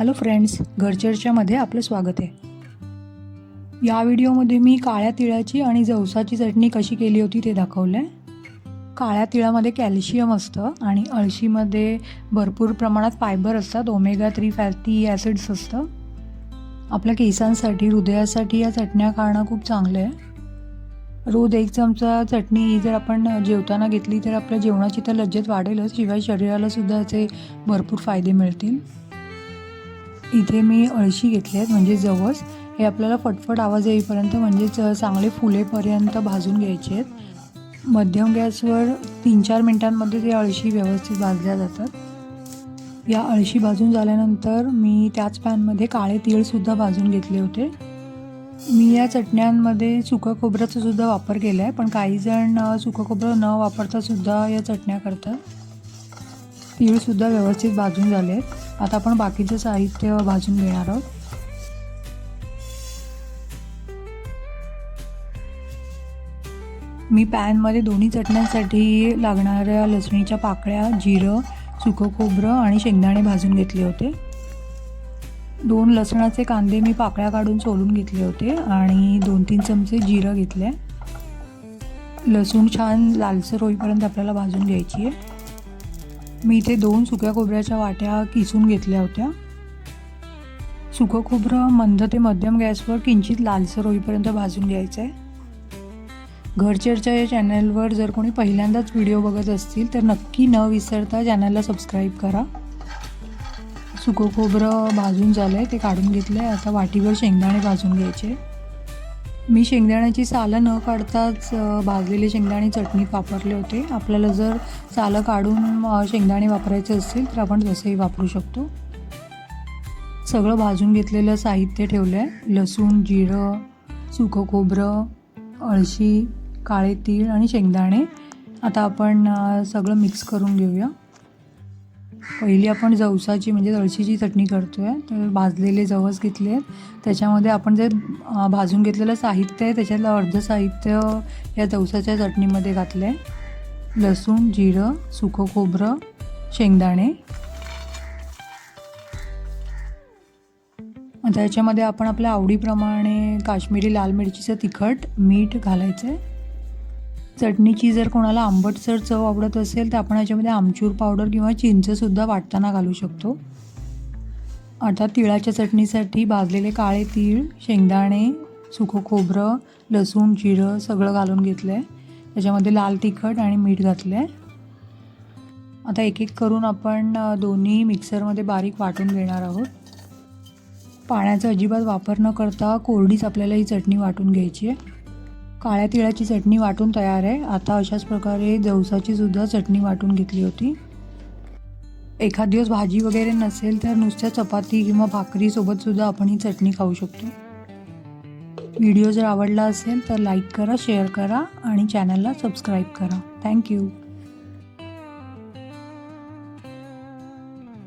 Hello friends घरचर्च्यामध्ये आपलं स्वागत आहे. या व्हिडिओमध्ये मी काळ्या तिळाची आणि जवसाची चटणी कशी केली होती ते दाखवलं आहे काळ्या तिळामध्ये कॅल्शियम असतं आणि अळशीमध्ये भरपूर प्रमाणात फायबर असतात ओमेगा थ्री फॅटी ॲसिड्स असतं. आपल्या केसांसाठी हृदयासाठी या चटण्या खाणं खूप चांगलं आहे रोज एक चमचा चटणी ही जर आपण जेवताना घेतली तर आपल्या जेवणाची तर लज्जत वाढेलच शिवाय शरीरालासुद्धा याचे भरपूर फायदे मिळतील. इथे मी अळशी घेतली आहेत म्हणजे जवस. हे आपल्याला फटफट आवाज येईपर्यंत म्हणजेच चांगले फुलेपर्यंत भाजून घ्यायचे आहेत. मध्यम गॅसवर तीन चार मिनटांमध्ये ते अळशी व्यवस्थित भाजल्या जातात. या अळशी भाजून झाल्यानंतर मी त्याच पॅनमध्ये काळे तीळसुद्धा भाजून घेतले होते. मी या चटण्यांमध्ये सुकं खोबऱ्याचा सुद्धा वापर केला आहे पण काही जण सुकं खोबरं न वापरतासुद्धा या चटण्या करतात. तीळसुद्धा व्यवस्थित भाजून झाले आहेत. आता आपण बाकीचं साहित्य भाजून घेणार आहोत. मी पॅनमध्ये दोन्ही चटण्यांसाठी लागणाऱ्या लसणीच्या पाकळ्या जिरं सुकं खोबरं आणि शेंगदाणे भाजून घेतले होते. दोन लसणाचे कांदे मी पाकळ्या काढून सोलून घेतले होते आणि दोन तीन चमचे जिरं घेतले. लसूण छान लालसर होईपर्यंत आपल्याला भाजून घ्यायची आहे. मी इथे दोन सुक्या खोबऱ्याच्या वाट्या किसून घेतल्या होत्या. सुकं खोबरं मंद ते मध्यम गॅसवर किंचित लालसर होईपर्यंत भाजून घ्यायचं आहे घरचेरच्या या चॅनलवर जर कोणी पहिल्यांदाच व्हिडिओ बघत असतील तर नक्की न विसरता चॅनलला सबस्क्राईब करा. सुकं खोबरं भाजून झालं आहे ते काढून घेतलं आहे आता वाटीवर शेंगदाणे भाजून घ्यायचे. मी शेंगदाण्याची सालं न काढताच भाजलेले शेंगदाणे चटणीत वापरले होते. आपल्याला जर सालं काढून शेंगदाणे वापरायचे असतील तर आपण तसंही वापरू शकतो. सगळं भाजून घेतलेलं साहित्य ठेवलं आहे लसूण जिरं सुकं खोबरं अळशी काळे तीळ आणि शेंगदाणे. आता आपण सगळं मिक्स करून घेऊया. पहिली आपण जवसाची म्हणजे अळशीची चटणी करतो आहे तर भाजलेले जवस घेतले. आहेत त्याच्यामध्ये आपण जे भाजून घेतलेलं साहित्य आहे त्याच्यातलं अर्ध साहित्य या जवसाच्या चटणीमध्ये घातलं आहे लसूण जिरं सुकं खोबरं शेंगदाणे. त्याच्यामध्ये आपण आपल्या आवडीप्रमाणे काश्मीरी लाल मिरचीचं तिखट मीठ घालायचं आहे चटणीची जर कोणाला आंबटसर चव आवडत असेल तर आपण याच्यामध्ये आमचूर पावडर किंवा चिंचसुद्धा वाटताना घालू शकतो. आता तिळाच्या चटणीसाठी भाजलेले काळे तीळ शेंगदाणे सुकं खोबरं लसूण जिरं सगळं घालून घेतलं आहे त्याच्यामध्ये लाल तिखट आणि मीठ घातलं आहे आता एक एक करून आपण दोन्ही मिक्सरमध्ये बारीक वाटून घेणार आहोत. पाण्याचा अजिबात वापर न करता कोरडीच आपल्याला ही चटणी वाटून घ्यायची आहे. काळ्या तिळाची चटणी वाटून तयार आहे. आता अशाच प्रकारे जवसाची सुद्धा चटणी वाटून घेतली होती. एखाद दिवस भाजी वगैरे नसेल तर नुसत्या चपाती किंवा भाकरीसोबत सुद्धा आपण ही चटणी खाऊ शकतो. व्हिडिओ जर आवडला असेल तर लाईक करा शेअर करा आणि चॅनलला सबस्क्राईब करा. थँक्यू